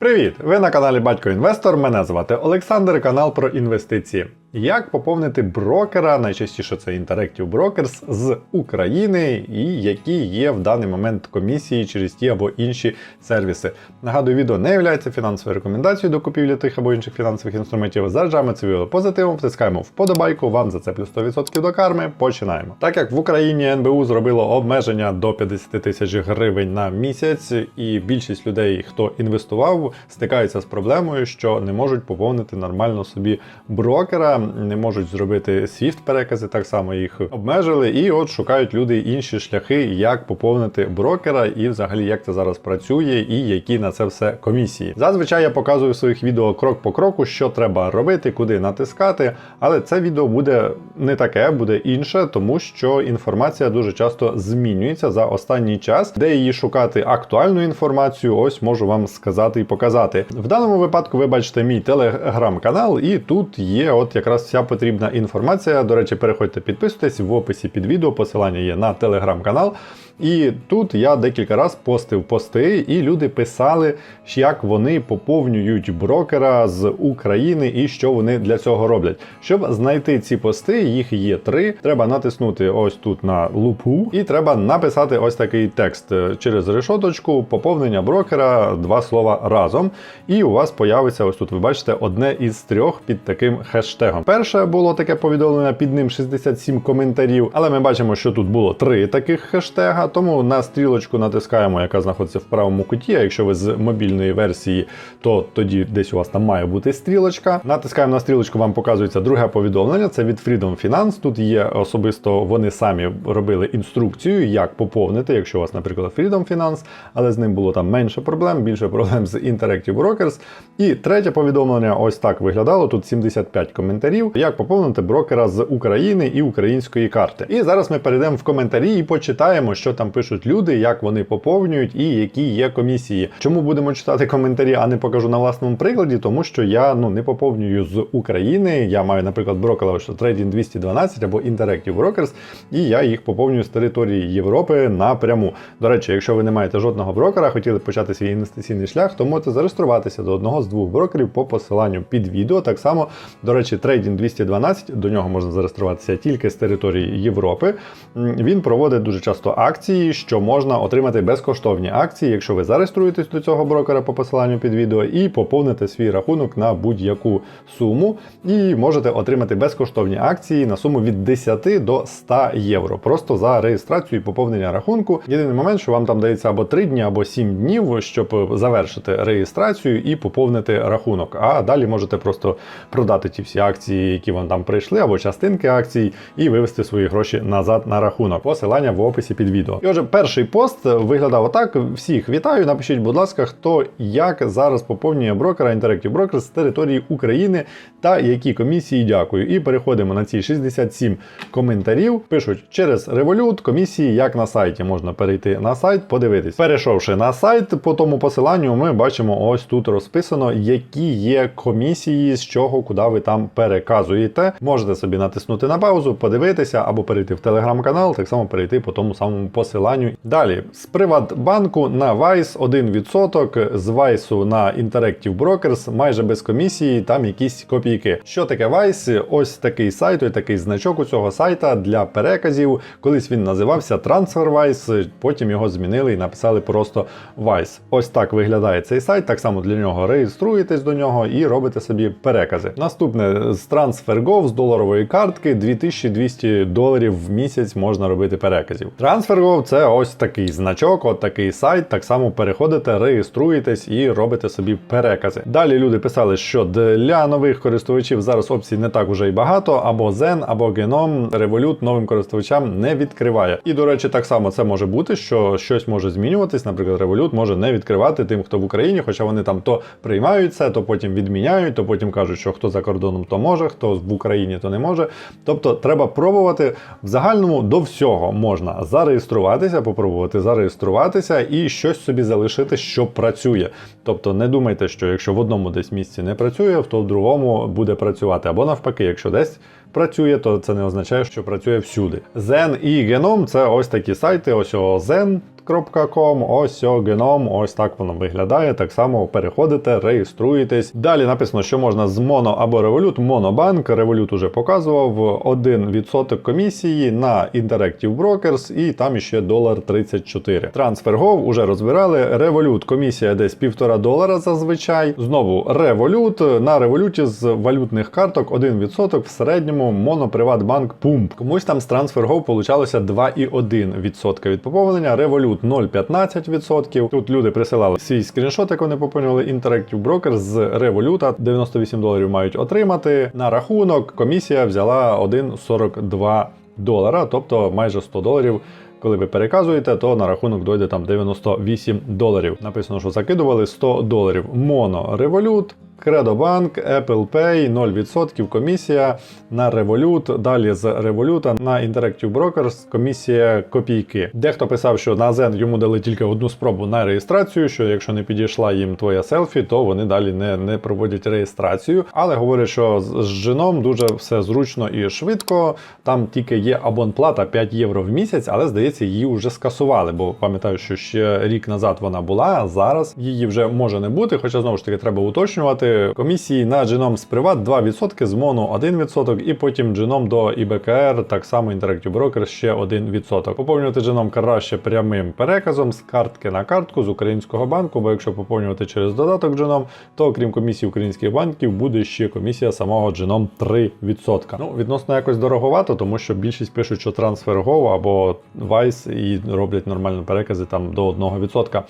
Привіт! Ви на каналі Батько Інвестор. Мене звати Олександр, канал про інвестиції. Як поповнити брокера, найчастіше це Interactive Brokers, з України і які є в даний момент комісії через ті або інші сервіси. Нагадую, відео не є фінансовою рекомендацією до купівлі тих або інших фінансових інструментів. Заряджаємо це відео позитивом, втискаємо вподобайку, вам за це плюс 100% до карми. Починаємо. Так як в Україні НБУ зробило обмеження до 50 тисяч гривень на місяць, і більшість людей, хто інвестував, стикаються з проблемою, що не можуть поповнити нормально собі брокера не можуть зробити swift перекази, так само їх обмежили, і от шукають люди інші шляхи, як поповнити брокера, і взагалі як це зараз працює, і які на це все комісії. Зазвичай я показую в своїх відео крок по кроку, що треба робити, куди натискати. Але це відео буде не таке, буде інше, тому що інформація дуже часто змінюється за останній час, де її шукати актуальну інформацію. Ось можу вам сказати і показати. В даному випадку ви бачите мій телеграм-канал, і тут є от якраз вся потрібна інформація. До речі, переходьте, підписуйтесь в описі під відео. Посилання є на телеграм-канал. І тут я декілька разів постив пости, і люди писали, як вони поповнюють брокера з України і що вони для цього роблять. Щоб знайти ці пости, їх є три. Треба натиснути ось тут на лупу, і треба написати ось такий текст через решоточку, поповнення брокера, два слова разом. І у вас появиться ось тут. Ви бачите одне із трьох під таким хештегом. Перше було таке повідомлення під ним 67 коментарів, але ми бачимо, що тут було три таких хештега. Тому на стрілочку натискаємо, яка знаходиться в правому куті. А якщо ви з мобільної версії, то тоді десь у вас там має бути стрілочка. Натискаємо на стрілочку, вам показується друге повідомлення. Це від Freedom Finance. Тут є особисто вони самі робили інструкцію, як поповнити, якщо у вас, наприклад, Freedom Finance, але з ним було там менше проблем, більше проблем з Interactive Brokers. І третє повідомлення ось так виглядало. Тут 75 коментарів, як поповнити брокера з України і української карти. І зараз ми перейдемо в коментарі і почитаємо, що там пишуть люди, як вони поповнюють і які є комісії. Чому будемо читати коментарі, а не покажу на власному прикладі, тому що я ну не поповнюю з України. Я маю, наприклад, брокера що Trading 212 або Interactive Brokers, і я їх поповнюю з території Європи напряму. До речі, якщо ви не маєте жодного брокера, хотіли почати свій інвестиційний шлях, то можете зареєструватися до одного з двох брокерів по посиланню під відео. Так само, до речі, Trading 212, до нього можна зареєструватися тільки з території Європи. Він проводить дуже часто акції, що можна отримати безкоштовні акції, якщо ви зареєструєтесь до цього брокера по посиланню під відео і поповните свій рахунок на будь-яку суму, і можете отримати безкоштовні акції на суму від 10 до 100 євро. Просто за реєстрацію і поповнення рахунку. Єдиний момент, що вам там дається або 3 дні, або 7 днів, щоб завершити реєстрацію і поповнити рахунок. А далі можете просто продати ті всі акції, які вам там прийшли, або частинки акцій, і вивести свої гроші назад на рахунок. Посилання в описі під відео. І отже, перший пост виглядав отак. Всіх вітаю. Напишіть, будь ласка, хто як зараз поповнює брокера Interactive Brokers з території України та які комісії дякую. І переходимо на ці 67 коментарів. Пишуть через Revolut комісії, як на сайті. Можна перейти на сайт, подивитись. Перейшовши на сайт, по тому посиланню, ми бачимо ось тут розписано, які є комісії, з чого, куди ви там переказуєте. Можете собі натиснути на паузу, подивитися або перейти в телеграм-канал, так само перейти по тому самому посиланню. Далі з Приватбанку на Vice 1%, з Vice на Interactive Brokers майже без комісії, там якісь копійки. Що таке Vice? Ось такий сайт, ось такий значок у цього сайта для переказів. Колись він називався TransferWise, потім його змінили і написали просто Vice. Ось так виглядає цей сайт. Так само для нього реєструєтесь до нього і робите собі перекази. Наступне з TransferGo з доларової картки 2200 доларів в місяць можна робити переказів. TransferGo це ось такий значок, от такий сайт. Так само переходите, реєструєтесь і робите собі перекази. Далі люди писали, що для нових користувачів зараз опцій не так уже й багато, або Zen, або Genome, Revolut новим користувачам не відкриває. І, до речі, так само це може бути, що щось може змінюватись. Наприклад, Revolut може не відкривати тим, хто в Україні, хоча вони там то приймають це, то потім відміняють, то потім кажуть, що хто за кордоном, то може, хто в Україні, то не може. Тобто треба пробувати в загальному до всього можна зареєструватися, попробувати зареєструватися і щось собі залишити, що працює. Тобто не думайте, що якщо в одному десь місці не працює, то в другому буде працювати. Або навпаки, якщо десь працює, то це не означає, що працює всюди. Zen і Genom це ось такі сайти, ось Zen. .com, ось о, геном, ось так воно виглядає. Так само переходите, реєструєтесь. Далі написано, що можна з Моно або Revolut. Монобанк, Revolut уже показував 1% комісії на Interactive Brokers і там іще долар 34. TransferGo уже розбирали. Revolut комісія десь півтора долара зазвичай. Знову Revolut. На Revolut з валютних карток 1% в середньому Моноприватбанк Пумп. Комусь там з TransferGo получалося 2,1% від поповнення. Revolut 0,15%. Тут люди присилали свій скріншот, як вони поповнювали Interactive Broker з Revolut. 98 доларів мають отримати. На рахунок комісія взяла 1,42 долара, тобто майже 100 доларів. Коли ви переказуєте, то на рахунок дойде там 98 доларів. Написано, що закидували 100 доларів. Моно Revolut, Кредобанк, Apple Pay, 0% комісія на Revolut. Далі з Revolut на Interactive Brokers комісія копійки. Дехто писав, що на Zen йому дали тільки одну спробу на реєстрацію. Що якщо не підійшла їм твоя селфі, то вони далі не, не проводять реєстрацію. Але говорять, що з Женом дуже все зручно і швидко. Там тільки є абонплата 5 євро в місяць, але здається, її вже скасували. Бо пам'ятаю, що ще рік назад вона була, а зараз її вже може не бути. Хоча знову ж таки треба уточнювати. Комісії на Genome з Privat 2%, з Mono 1%, і потім Genome до ІБКР, так само Interactive Broker ще 1%. Поповнювати Genome краще прямим переказом з картки на картку з українського банку, бо якщо поповнювати через додаток Genome, то окрім комісії українських банків буде ще комісія самого Genome 3%. Ну, відносно якось дороговато, тому що більшість пишуть, що TransferGo або Vice і роблять нормальні перекази там до 1%.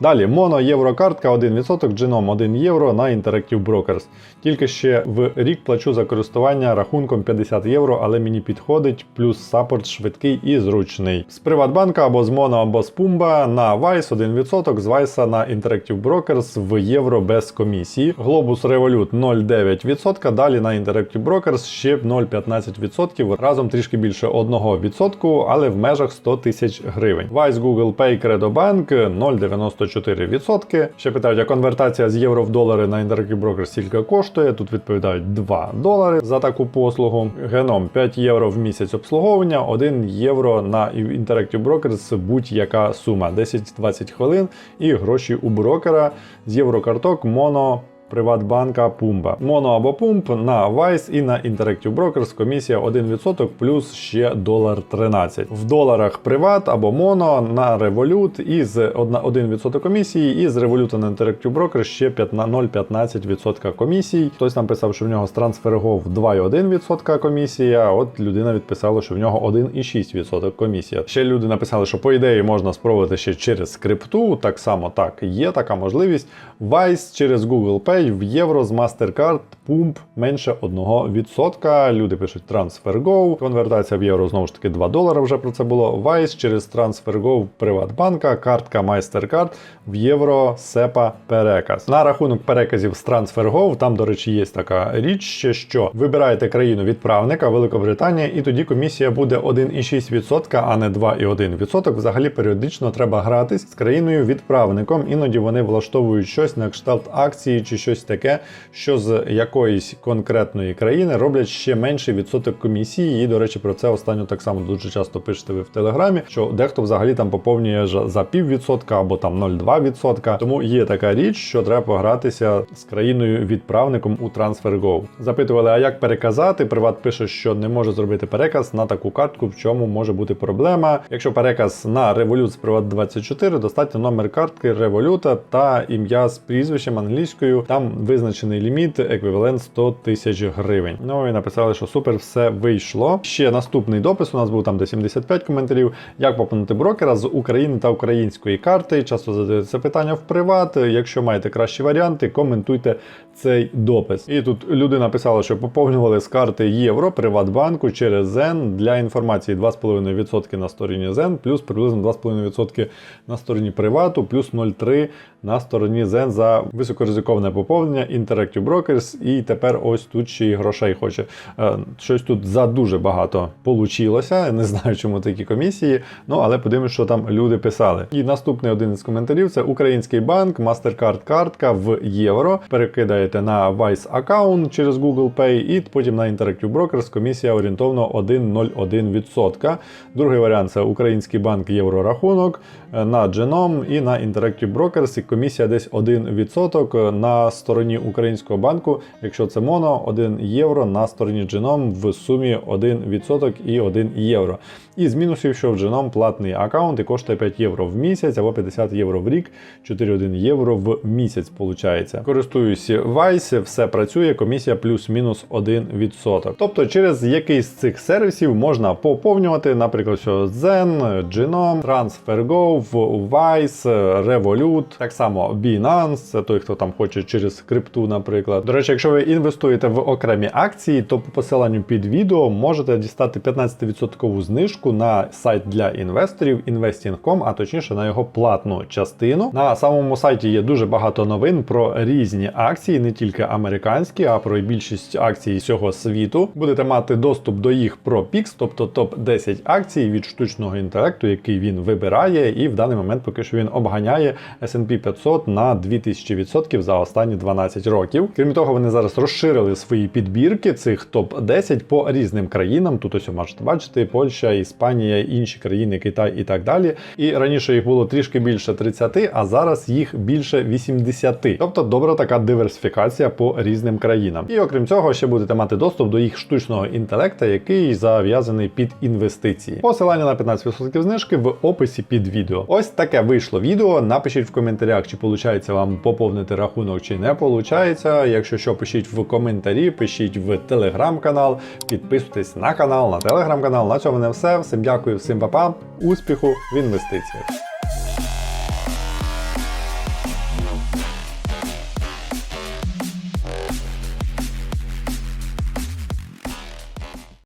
Далі Mono єврокартка 1%, Genome 1 євро на Interactive Brokers. Тільки ще в рік плачу за користування рахунком 50 євро, але мені підходить, плюс саппорт швидкий і зручний. З Приватбанка або з Mono, або з Pumba на Vice 1%, з Vice на Interactive Brokers в євро без комісії. Globus Revolut 0,9%, далі на Interactive Brokers ще 0,15%, разом трішки більше 1%, але в межах 100 тисяч гривень. Vice, Google Pay, Credobank 0,94%. Ще питають, а конвертація з євро в долари на Interactive Brokers стільки коштує. Тут відповідають 2 долари за таку послугу. Геном 5 євро в місяць обслуговування, 1 євро на Interactive Brokers будь-яка сума 10-20 хвилин і гроші у брокера з єврокарток Моно. Приватбанка Пумба. Моно або Пумп на Vice і на Interactive Brokers комісія 1% плюс ще долар 13. В доларах Приват або Моно на Revolut і з 1% комісії, і з Revolut на Interactive Brokers ще 0,15% комісій. Хтось нам писав, що в нього з TransferGo 2,1% комісія. От людина відписала, що в нього 1,6% комісія. Ще люди написали, що по ідеї можна спробувати ще через скрипту. Так само так є така можливість. Vice через Google Pay в євро з MasterCard Pump менше 1%. Люди пишуть TransferGo. Конвертація в євро знову ж таки 2 долари. Вже про це було. Vice через TransferGo Приватбанка, картка MasterCard в євро SEPA переказ. На рахунок переказів з TransferGo, там, до речі, є така річ, що вибираєте країну відправника Великобританія, і тоді комісія буде 1,6%, а не 2,1%. Взагалі періодично треба гратись з країною відправником. Іноді вони влаштовують щось на кшталт акції чи щось таке, що з якоїсь конкретної країни роблять ще менший відсоток комісії. І, до речі, про це останню так само дуже часто пишете ви в телеграмі, що дехто взагалі там поповнює за піввідсотка або там 0,2%. Тому є така річ, що треба погратися з країною відправником у TransferGo. Запитували, а як переказати? Приват пише, що не може зробити переказ на таку картку, в чому може бути проблема. Якщо переказ на Revolut з Privat24, достатньо номер картки Revolut та ім'я з прізвищем англійською. Там визначений ліміт, еквівалент 100 тисяч гривень. Ну і написали, що супер, все вийшло. Ще наступний допис. У нас був там де 75 коментарів. Як поповнити брокера з України та української карти. Часто задають це питання в приват. Якщо маєте кращі варіанти, коментуйте цей допис. І тут люди написали, що поповнювали з карти Євро Приватбанку через Zen для інформації 2,5% на стороні Zen, плюс приблизно 2,5% на стороні привату, плюс 0,3% на стороні Zen за високоризиковане поповнення Interactive Brokers і який тепер ось тут ще й грошей хоче. Е, Щось тут за дуже багато получилося. Не знаю, чому такі комісії. Ну але подивимось, що там люди писали. І наступний один із коментарів це український банк, MasterCard картка в євро. Перекидаєте на Vice аккаунт через Google Pay, і потім на Interactive Brokers комісія орієнтовно 1,01%. Другий варіант це український банк єврорахунок е, на Genome і на Interactive Brokers. І комісія десь 1% на стороні українського банку. Якщо це моно, 1 євро на стороні Genome в сумі 1% і 1 євро. І з мінусів, що в Genome платний аккаунт і коштує 5 євро в місяць або 50 євро в рік, 4,1 євро в місяць. Получається. Користуюсь Vice, все працює, комісія плюс-мінус 1%. Тобто через якийсь з цих сервісів можна поповнювати, наприклад, що Zen, Genome, TransferGo, Vice, Revolut, так само Binance, це той, хто там хоче через крипту, наприклад. До речі, якщо ви інвестуєте в окремі акції, то по посиланню під відео можете дістати 15% знижку на сайт для інвесторів Investing.com, а точніше на його платну частину. На самому сайті є дуже багато новин про різні акції, не тільки американські, а про більшість акцій всього світу. Будете мати доступ до їх ProPix, тобто топ 10 акцій від штучного інтелекту, який він вибирає, і в даний момент поки що він обганяє S&P 500 на 2000% за останні 12 років. Крім того, вони зараз розширили свої підбірки цих топ 10 по різним країнам. Тут ось можете бачити Польща, Іспанія, інші країни, Китай і так далі. І раніше їх було трішки більше 30, а зараз їх більше 80. Тобто добра така диверсифікація по різним країнам. І окрім цього, ще будете мати доступ до їх штучного інтелекта, який зав'язаний під інвестиції. Посилання на 15% знижки в описі під відео. Ось таке вийшло відео. Напишіть в коментарях, чи виходить вам поповнити рахунок, чи не виходить. Якщо що, пишіть в коментарі, пишіть в телеграм-канал, підписуйтесь на канал, на телеграм-канал. На цьому не все. Всім дякую, всім па-па. успіху в інвестиціях.